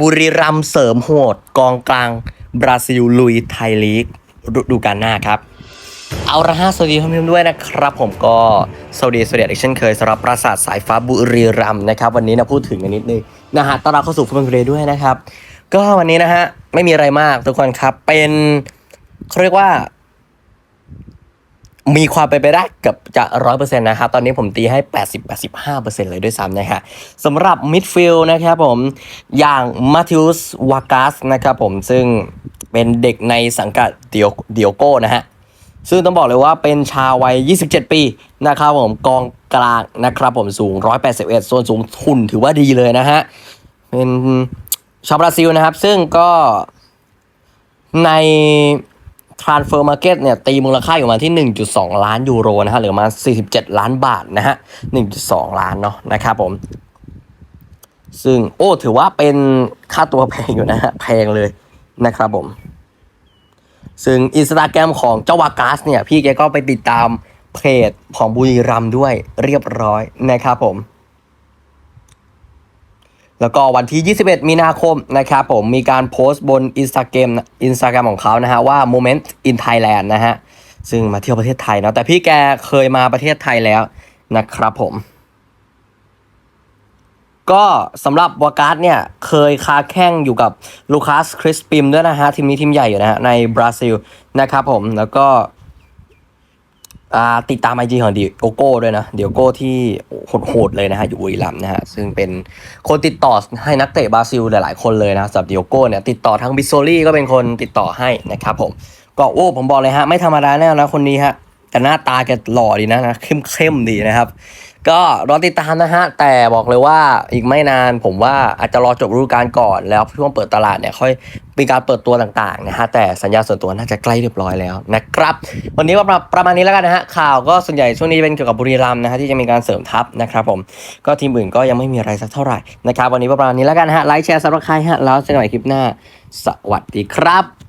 บุรีรัมเสริมโหดกองกลาง บราซิลลุยไทยลีกดูกาลหน้าครับ เอาละฮะสวัสดีท่านผู้ชมด้วยนะครับ ผมก็สวัสดีสวัสดีอีกเช่นเคยสำหรับปราสาทสายฟ้าบุรีรัมนะครับ วันนี้นะพูดถึงกันนิดนึงนะฮะต้อนรับเข้าสู่ฟุตบอลเรด้วยนะครับ ก็วันนี้นะฮะไม่มีอะไรมากทุกคนครับเป็นเขาเรียกว่า มีความเป็นไปได้เกับจะร้อยเปอร์เซ็นต์นะครับ ตอนนี้ผมตีให้แปดสิบแปดสิบห้าเปอร์เซ็นต์เลยด้วยซ้ำนะฮะสำหรับมิดฟิลด์นะครับผม อย่างมาธิอุสวากัสนะครับผม ซึ่งเป็นเด็กในสังกัดเดียวเดียโก้นะฮะ ซึ่งต้องบอกเลยว่าเป็นชาววัย 27 ปีนะครับผม กองกลางนะครับผมสูง 181 ส่วนสูงทุนถือว่าดีเลยนะฮะ เป็นชาวบราซิลนะครับ ซึ่งก็ใน transfer market เนี่ยตีมูลค่าอยู่มาที่ 1.2 ล้านยูโรนะฮะหรือมา 47 ล้านบาทนะฮะ 1.2 ล้านเนาะนะครับผม ซึ่งโอ้ถือว่าเป็นค่าตัวแพงอยู่นะฮะแพงเลยนะครับผม ซึ่งอินสตาแกรมของเจ้าวากาสเนี่ย พี่แกก็ไปติดตามเพจของบุรีรัมด้วยเรียบร้อยนะครับผม แล้วก็วันที่ 21 มีนาคมนะครับผมมีการโพสต์บนอินสตาแกรมอินสตาแกรมของเขานะฮะว่า Moment in Thailand นะฮะ ซึ่งมาเที่ยวประเทศไทยเนาะแต่พี่แกเคยมาประเทศไทยแล้วนะครับผม ก็สำหรับวากาสเนี่ยเคยค้าแข่งอยู่กับลูคัสคริสปิมด้วยนะฮะ ทีมนี้ทีมใหญ่อยู่นะฮะในบราซิลนะครับผมแล้วก็ ติดตามไอจีของดิโอโก้ด้วยนะเดียโก้ที่โหดๆเลยนะฮะอยู่บุรีรัมย์นะฮะซึ่งเป็นคนติดต่อให้นักเตะบราซิลหลายๆคนเลยนะสำหรับเดียโก้เนี่ยติดต่อทั้งบิโซลี่ก็เป็นคนติดต่อให้นะครับผมก็โอ้ผมบอกเลยฮะไม่ธรรมดาแน่นะคนนี้ฮะแต่หน้าตาแกหล่อดีนะนะเข้มๆดีนะครับ ก็รอติดตามนะฮะ แต่บอกเลยว่าอีกไม่นานผมว่าอาจจะรอจบฤดูกาลก่อนแล้วช่วงเปิดตลาดเนี่ยค่อยมีการเปิดตัวต่างๆนะฮะแต่สัญญาส่วนตัวน่าจะใกล้เรียบร้อยแล้วนะครับ วันนี้ก็ประประมาณนี้แล้วกันนะฮะข่าวก็ส่วนใหญ่ช่วงนี้เป็นเกี่ยวกับบุรีรัมย์นะฮะที่จะมีการเสริมทัพนะครับผมก็ทีมอื่นก็ยังไม่มีอะไรสักเท่าไหร่นะครับวันนี้ประมาณนี้แล้วกันนะฮะไลค์แชร์ซับสไครต์ฮะแล้วเจอกันใหม่คลิปหน้า สวัสดีครับ